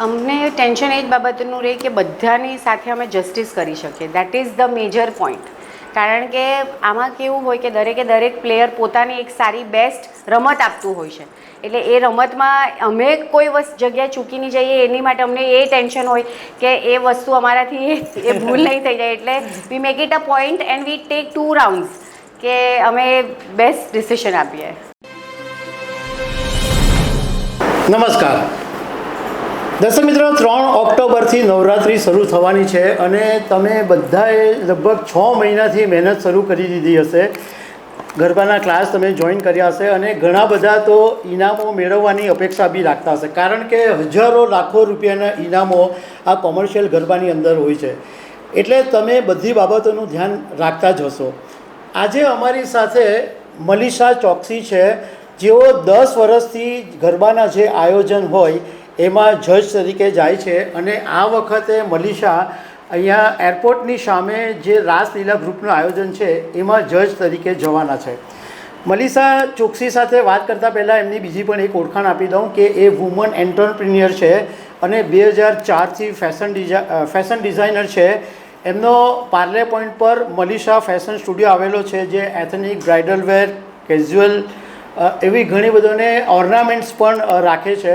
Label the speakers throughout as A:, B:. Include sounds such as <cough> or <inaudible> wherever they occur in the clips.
A: અમને ટેન્શન એ જ બાબતનું રહે કે બધાની સાથે અમે જસ્ટિસ કરી શકીએ. That is the major point કારણ કે આમાં કેવું હોય કે દરેકે દરેક પ્લેયર પોતાની એક સારી બેસ્ટ રમત આપતું હોય છે. એટલે એ રમતમાં અમે કોઈ વસ્તુ જગ્યાએ ચૂકી નહીં જઈએ, એની માટે અમને એ ટેન્શન હોય કે એ વસ્તુ અમારાથી એ ભૂલ નહીં થઈ જાય. એટલે we make it a point and we take two rounds કે અમે બેસ્ટ ડિસિશન આપીએ.
B: નમસ્કાર. દર્શક મિત્રો, ત્રણ ઓક્ટોબરથી નવરાત્રિ શરૂ થવાની છે અને તમે બધાએ લગભગ છ મહિનાથી મહેનત શરૂ કરી દીધી હશે. ગરબાના ક્લાસ તમે જોઈન કર્યા હશે અને ઘણા બધા તો ઇનામો મેળવવાની અપેક્ષા બી રાખતા હશે. કારણ કે હજારો લાખો રૂપિયાના ઇનામો આ કોમર્શિયલ ગરબાની અંદર હોય છે. એટલે તમે બધી બાબતોનું ધ્યાન રાખતા જ હશો. આજે અમારી સાથે મલીષા ચોકસી છે. જેઓ દસ વર્ષથી ગરબાના જે આયોજન હોય એમાં જજ તરીકે જાય છે અને આ વખતે મલીષા અહીંયા એરપોર્ટની સામે જે રાસલીલા ગ્રુપનું આયોજન છે, એમાં જજ તરીકે જવાના છે. મલીષા ચોકસી સાથે વાત કરતાં પહેલાં એમની બીજી પણ એક ઓળખાણ આપી દઉં કે એ વુમન એન્ટરપ્રિન્યર છે અને બે હજાર ચારથી ફેશન ડિઝા ફેશન ડિઝાઇનર છે. એમનો પાર્લે પોઈન્ટ પર મલીષા ફેશન સ્ટુડિયો આવેલો છે, જે એથેનિક, બ્રાઇડલ વેર, કેઝ્યુઅલ એવી ઘણી બધોને ઓર્નામેન્ટ્સ પણ રાખે છે.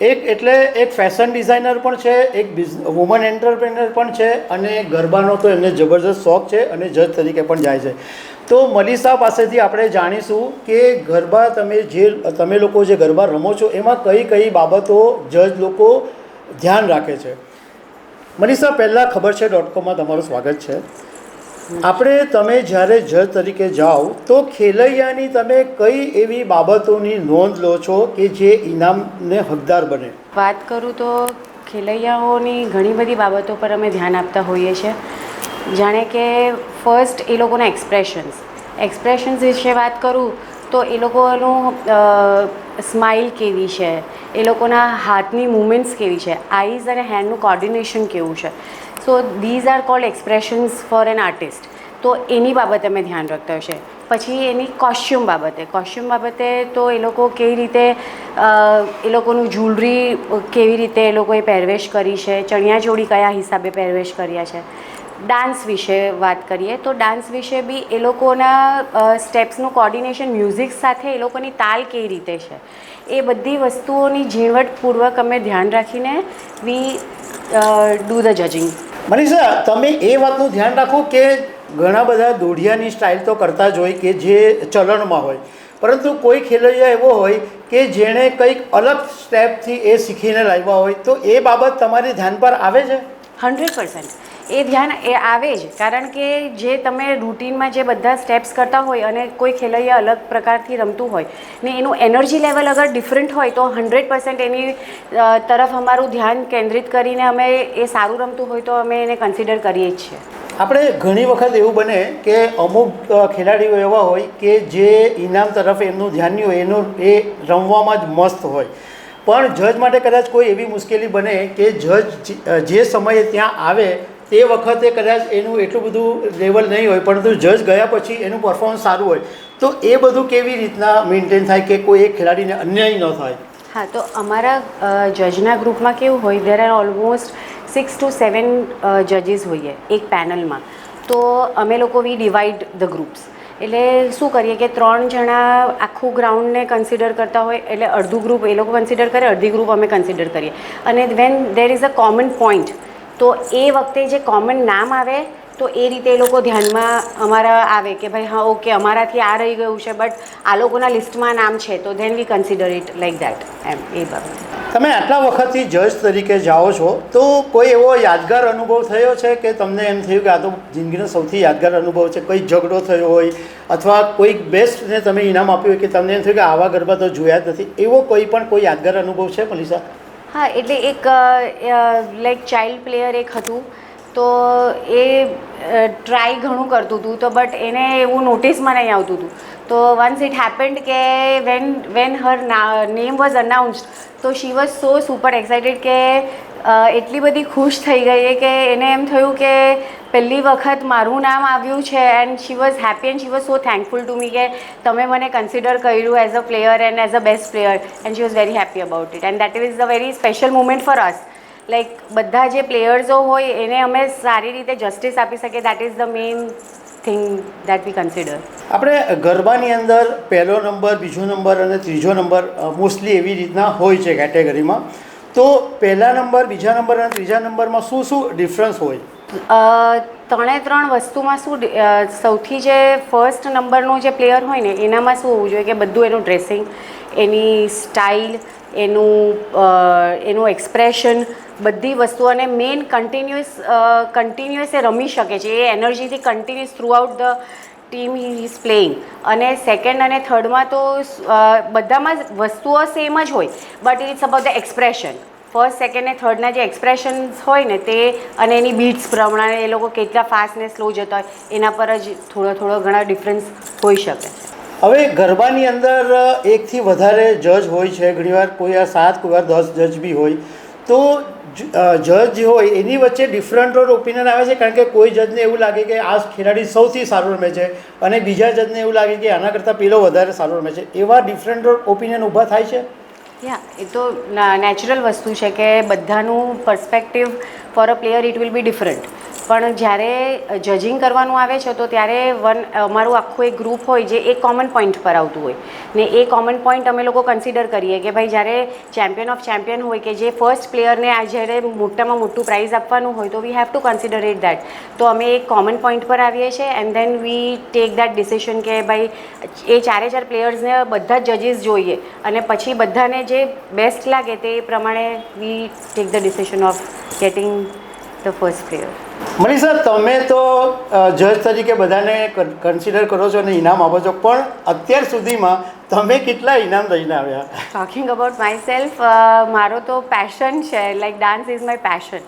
B: એક એટલે એક ફેશન ડિઝાઇનર પણ છે, એક વુમન એન્ટરપ્રેનર પણ છે અને ગરબાનો તો એમને જબરજસ્ત શોખ છે અને જજ તરીકે પણ જાય છે. તો મલીષા પાસેથી આપણે જાણીશું કે ગરબા તમે જે, તમે લોકો જે ગરબા રમો છો, એમાં કઈ કઈ બાબતો જજ લોકો ધ્યાન રાખે છે. મનીષા પહેલાં ખબર છે ડોટ કોમમાં તમારું સ્વાગત છે. આપણે તમે જ્યારે જજ તરીકે જાઓ, તો ખેલૈયાની તમે કઈ એવી બાબતોની નોંધ લો છો કે જે ઇનામને હકદાર બને?
A: વાત કરું તો ખેલૈયાઓની ઘણી બધી બાબતો પર અમે ધ્યાન આપતા હોઈએ છીએ. જાણે કે ફર્સ્ટ એ લોકોના એક્સપ્રેશન્સ એક્સપ્રેશન્સ વિશે વાત કરું તો એ લોકોનું સ્માઇલ કેવી છે? એ લોકોના હાથની મુમેન્ટ્સ કેવી છે? આઈઝ અને હેન્ડનું કોર્ડિનેશન કેવું છે? So these are called expressions for an artist તો એની બાબતે અમે ધ્યાન રાખતા હશે પછી એની કોસ્ચ્યુમ બાબતે. કોસ્ચ્યુમ બાબતે તો એ લોકો કેવી રીતે એ લોકોનું જ્વેલરી કેવી રીતે એ લોકોએ પહેરવેશ કરી છે? ચણિયાચોળી કયા હિસાબે પહેરવેશ કર્યા છે? ડાન્સ વિશે વાત કરીએ તો ડાન્સ વિશે બી એ લોકોના સ્ટેપ્સનું કોર્ડિનેશન મ્યુઝિક સાથે એ લોકોની તાલ કેવી રીતે છે? એ બધી વસ્તુઓની ઝીણવટપૂર્વક અમે ધ્યાન રાખીને we do the judging
B: Manisha, તમે એ વાતનું ધ્યાન રાખો કે ઘણા બધા દોઢિયાની સ્ટાઇલ તો કરતા જ હોય કે જે ચલણમાં હોય. પરંતુ કોઈ ખેલૈયા એવો હોય કે જેણે કંઈક અલગ સ્ટેપથી એ શીખીને લાવ્યા હોય, તો એ બાબત તમારી ધ્યાન પર આવે છે?
A: Hundred percent. એ ધ્યાન એ આવે જ. કારણ કે જે તમે રૂટીનમાં જે બધા સ્ટેપ્સ કરતા હોય અને કોઈ ખેલૈયા અલગ પ્રકારથી રમતું હોય ને એનું એનર્જી લેવલ અગર ડિફરન્ટ હોય તો હંડ્રેડ પર્સન્ટ એની તરફ અમારું ધ્યાન કેન્દ્રિત કરીને અમે એ સારું રમતું હોય તો અમે એને કન્સિડર કરીએ જ છીએ.
B: આપણે ઘણી વખત એવું બને કે અમુક ખેલાડીઓ એવા હોય કે જે ઇનામ તરફ એમનું ધ્યાન હોય, એનું એ રમવામાં જ મસ્ત હોય. પણ જજ માટે કદાચ કોઈ એવી મુશ્કેલી બને કે જજ જે સમયે ત્યાં આવે તે વખતે કદાચ એનું એટલું બધું લેવલ નહીં હોય, પરંતુ જજ ગયા પછી એનું પરફોર્મન્સ સારું હોય. તો એ બધું કેવી રીતના મેન્ટેન થાય કે કોઈ એક ખેલાડીને અન્યાય ન થાય?
A: હા, તો અમારા જજના ગ્રુપમાં કેવું હોય there are almost six two seven જજીસ હોઈએ એક પેનલમાં તો અમે લોકો વી ડિવાઈડ ધ ગ્રુપ્સ એટલે શું કરીએ કે ત્રણ જણા આખું ગ્રાઉન્ડને કન્સિડર કરતા હોય, એટલે અડધું ગ્રુપ એ લોકો કન્સિડર કરે, અડધી ગ્રુપ અમે કન્સિડર કરીએ. અને when there is a common point તો એ વખતે જે કોમન નામ આવે, તો એ રીતે એ લોકો ધ્યાનમાં અમારા આવે કે ભાઈ, હા ઓકે અમારાથી આ રહી ગયું છે બટ આ લોકોના લિસ્ટમાં નામ છે, તો then we consider it like that એમ, એ બાબતે.
B: તમે આટલા વખતથી જજ તરીકે જાઓ છો, તો કોઈ એવો યાદગાર અનુભવ થયો છે કે તમને એમ થયું કે આ તો જિંદગીનો સૌથી યાદગાર અનુભવ છે? કોઈ ઝઘડો થયો હોય, અથવા કોઈક બેસ્ટને તમે ઇનામ આપ્યું હોય કે તમને એમ થયું કે આવા ગરબા તો જોયા જ નથી? એવો કોઈ પણ કોઈ યાદગાર અનુભવ છે, મનીષા?
A: હા, એટલે એક લાઈક ચાઇલ્ડ પ્લેયર એક હતું. તો એ ટ્રાય ઘણું કરતું હતું, તો બટ એને એવું નોટિસમાં નહીં આવતું હતું. તો વન્સ ઇટ હેપન્ડ કે when when her name was announced તો she was so super excited કે એટલી બધી ખુશ થઈ ગઈ કે એને એમ થયું કે પહેલી વખત મારું નામ આવ્યું છે and she was happy and she was so thankful to me કે તમે મને કન્સિડર કર્યું as a player and as a best player and she was very happy about it and that is a very special moment for us like બધા જે પ્લેયર્સો હોય, એને અમે સારી રીતે જસ્ટિસ આપી શકીએ. That is the main thing that we consider
B: આપણે ગરબાની અંદર પહેલો નંબર બીજો નંબર અને ત્રીજો નંબર મોસ્ટલી એવી રીતના હોય છે કેટેગરીમાં તો પહેલા નંબર, બીજા નંબર અને ત્રીજા નંબરમાં શું શું ડિફરન્સ હોય?
A: ત્રણે ત્રણ વસ્તુમાં શું સૌથી જે ફર્સ્ટ નંબરનું જે પ્લેયર હોય ને, એનામાં શું હોવું જોઈએ કે બધું એનું ડ્રેસિંગ એની સ્ટાઇલ એનું એનું એક્સપ્રેશન બધી વસ્તુ અને મેઇન કન્ટિન્યુઅસ કન્ટિન્યુઅસ એ રમી શકે છે. એ એનર્જીથી continuous throughout the team is playing અને સેકન્ડ અને થર્ડમાં તો બધામાં વસ્તુઓ સેમ જ હોય but it's about the expression first second ને થર્ડના જે એક્સપ્રેશન્સ હોય ને તે, અને એની બીટ્સ પ્રમાણે એ લોકો કેટલા ફાસ્ટ ને સ્લો જતા હોય, એના પર જ થોડો થોડો ઘણા ડિફરન્સ હોઈ શકે.
B: હવે ગરબાની અંદર એકથી વધારે જજ હોય છે, ઘણીવાર કોઈ આ સાત, કોઈ વાર દસ જજ બી હોય, તો જજ હોય, એની વચ્ચે ડિફરન્ટ ઓપિનિયન આવે છે, કારણ કે કોઈ જજને એવું લાગે કે આ ખેલાડી સૌથી સારું રમે છે અને બીજા જજને એવું લાગે કે આના કરતાં પેલો વધારે સારું રમે છે. એવા ડિફરન્ટ ઓપિનિયન ઊભા થાય છે?
A: યા એ તો નેચરલ વસ્તુ છે કે બધાનું perspective for a player it will be different પણ જ્યારે જજિંગ કરવાનું આવે છે, તો ત્યારે વન અમારું આખું એક ગ્રુપ હોય જે એક કોમન પોઈન્ટ પર આવતું હોય. ને એ કોમન પોઈન્ટ અમે લોકો કન્સિડર કરીએ કે ભાઈ જ્યારે ચેમ્પિયન ઓફ ચેમ્પિયન હોય કે જે ફર્સ્ટ પ્લેયરને આ જ્યારે મોટામાં મોટું પ્રાઇઝ આપવાનું હોય, તો we have to consider it that તો અમે એક કોમન પોઈન્ટ પર આવીએ છીએ and then we take that decision કે ભાઈ, એ ચારે ચાર પ્લેયર્સને બધા જ જજીસ જોઈએ અને પછી બધાને જે બેસ્ટ લાગે તે પ્રમાણે we take the decision of getting the first player
B: Manisha તમે તો જજ તરીકે બધાને કન્સિડર કરો છો અને ઇનામ આપો છો પણ અત્યાર સુધીમાં તમે કેટલા ઇનામ લઈને આવ્યા?
A: ટોકિંગ અબાઉટ માય સેલ્ફ મારો તો પેશન છે like dance is my passion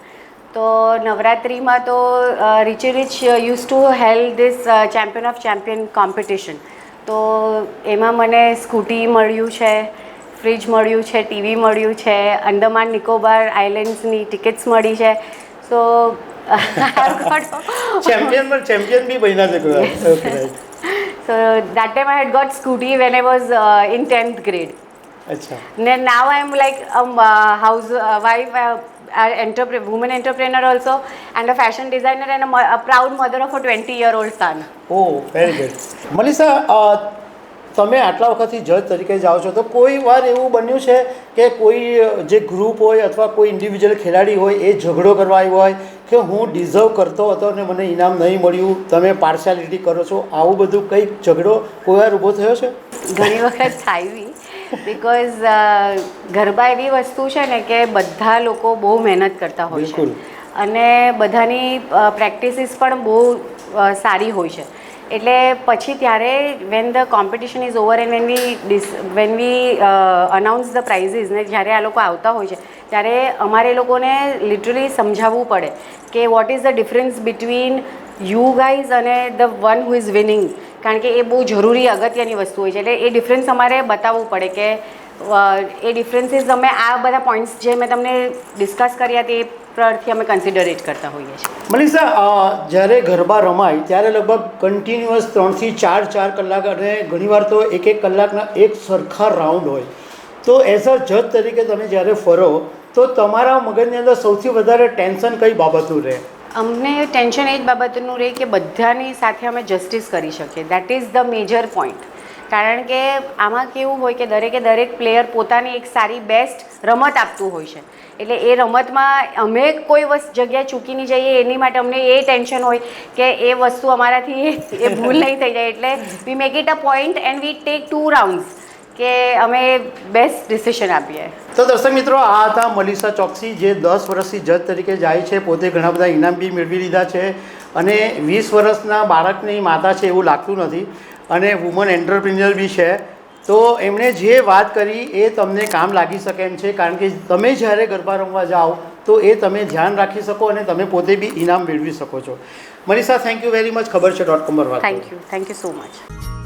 A: તો નવરાત્રિમાં તો rich rich use to held this champion of champion competition તો એમાં મને સ્કૂટી મળ્યું છે ફ્રિજ મળ્યું છે ટીવી મળ્યું છે અંદમાન નિકોબાર આઇલેન્ડ્સની ટિકિટ્સ મળી છે.
B: So, <laughs> champion but champion bhi banna sakura okay
A: so that time i had got scooty when i was uh, in 10th grade. then now i am like a um, uh, housewife uh, uh, uh, entrepreneur, woman entrepreneur also and a fashion designer and a, a proud mother of a 20 year old son.
B: Oh very good. Melissa uh, તમે આટલા વખતથી જજ તરીકે જાઓ છો તો કોઈ વાર એવું બન્યું છે કે કોઈ જે ગ્રુપ હોય અથવા કોઈ ઇન્ડિવિજ્યુઅલ ખેલાડી હોય એ ઝઘડો કરવા આવ્યો હોય કે હું ડિઝર્વ કરતો હતો અને મને ઇનામ નહીં મળ્યું તમે પાર્શિયાલિટી કરો છો આવું બધું કંઈક ઝઘડો કોઈ વાર ઊભો થયો છે?
A: ઘણી વખત થાય બિકોઝ ગરબા એવી વસ્તુ છે ને કે બધા લોકો બહુ મહેનત કરતા હોય છે. અને બધાની પ્રેક્ટિસિસ પણ બહુ સારી હોય છે. એટલે પછી ત્યારે when the competition is over and when we this when we announce the prizes ને જ્યારે આ લોકો આવતા હોય છે, ત્યારે અમારે લોકોને લિટરલી સમજાવવું પડે કે what is the difference between you guys અને the one who is winning કારણ કે એ બહુ જરૂરી અગત્યની વસ્તુ હોય છે. એટલે એ ડિફરન્સ અમારે બતાવવું પડે કે એ ડિફરન્સીસ અમે આ બધા પોઈન્ટ્સ જે મેં તમને ડિસ્કસ કર્યા તે પરથી અમે કન્સિડરેટ કરતા હોઈએ છીએ.
B: મનીષા જ્યારે ગરબા રમાય ત્યારે લગભગ કન્ટિન્યુઅસ ત્રણથી ચાર ચાર કલાક અને ઘણીવાર તો એક એક કલાકના એક સરખા રાઉન્ડ હોય. તો એઝ અ જજ તરીકે તમે જ્યારે ફરો તો તમારા મગજની અંદર સૌથી વધારે ટેન્શન કઈ બાબતનું રહે?
A: અમને ટેન્શન એ જ બાબતનું રહે કે બધાની સાથે અમે જસ્ટિસ કરી શકીએ. That is the major point કારણ કે આમાં કેવું હોય કે દરેકે દરેક પ્લેયર પોતાની એક સારી બેસ્ટ રમત આપતું હોય છે. એટલે એ રમતમાં અમે કોઈ વસ્તુ જગ્યા ચૂકી નહીં જઈએ, એની માટે અમને એ ટેન્શન હોય કે એ વસ્તુ અમારાથી એ ભૂલ નહીં થઈ જાય. એટલે we make it a point and we take two rounds કે અમે બેસ્ટ ડિસિશન આપીએ.
B: તો દર્શક મિત્રો, આ હતા મલિસા ચોકસી જે દસ વર્ષથી જજ તરીકે જાય છે, પોતે ઘણા બધા ઇનામ બી મેળવી લીધા છે અને વીસ વર્ષના બાળકની માતા છે એવું લાગતું નથી. અને વુમન એન્ટરપ્રિન્યોર બી છે. તો એમણે જે વાત કરી એ તમને કામ લાગી શકે એમ છે. કારણ કે તમે જ્યારે ગરબા રમવા જાઓ તો એ તમે ધ્યાન રાખી શકો અને તમે પોતે બી ઇનામ મેળવી શકો છો. Manisha thank you very much ખબર છે ડોટ કોમ પર વાત
A: thank you thank you so much